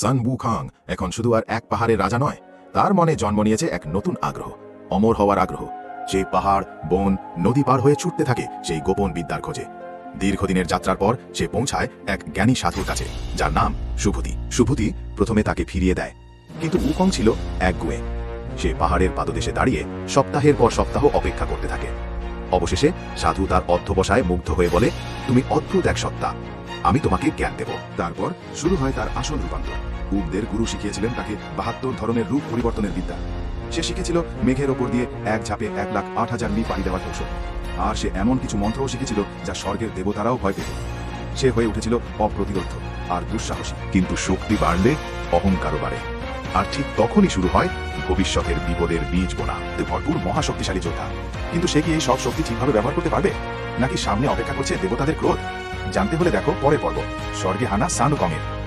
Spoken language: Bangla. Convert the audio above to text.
সান বু খাং এখন শুধু আর এক পাহাড়ের রাজা নয়, তার মনে জন্ম নিয়েছে এক নতুন আগ্রহ, অমর হওয়ার আগ্রহ। যে পাহাড়, বন, নদী পার হয়ে ছুটতে থাকে, সেই গোপন বিদ্যার খোঁজে। দীর্ঘদিনের যাত্রার পর সে পৌঁছায় এক জ্ঞানী সাধুর কাছে, যার নাম সুভূতি। সুভূতি প্রথমে তাকে ফিরিয়ে দেয়। কিন্তু উকং ছিল এক গুয়ে। সে পাহাড়ের পাদদেশে দাঁড়িয়ে সপ্তাহের পর সপ্তাহ অপেক্ষা করতে থাকে। অবশেষে সাধু তার অধ্যবসায় মুগ্ধ হয়ে বলে, তুমি অদ্ভুত এক সত্তা। আমি তোমাকে জ্ঞান দেব। তারপর শুরু হয় তার আসল রূপান্তর। উগদের গুরু শিখিয়েছিলেন তাকে বাহাত্তর ধরনের রূপ পরিবর্তনের বিদ্যা। সে শিখেছিল মেঘের ওপর দিয়ে এক ঝাপে এক লাখ আট হাজার মি পাড়ি দেওয়ার কৌশল। আর সে এমন কিছু মন্ত্রও শিখেছিল যা স্বর্গের দেবতারাও ভয় পেত সে হয়ে উঠেছিল অপ্রতিরোধ আর দুঃসাহসী। কিন্তু শক্তি বাড়লে অহংকারও বাড়ে। আর ঠিক তখনই শুরু হয় ভবিষ্যতের বিপদের বীজ বোনা। ভরপুর মহাশক্তিশালী যোদ্ধা। কিন্তু সে কি এই সব শক্তি ঠিকভাবে ব্যবহার করতে পারবে? নাকি সামনে অপেক্ষা করছে দেবতাদের ক্রোধ? জানতে হলে দেখো পরে পর্ব। স্বর্গে হানা সানু কংয়ের।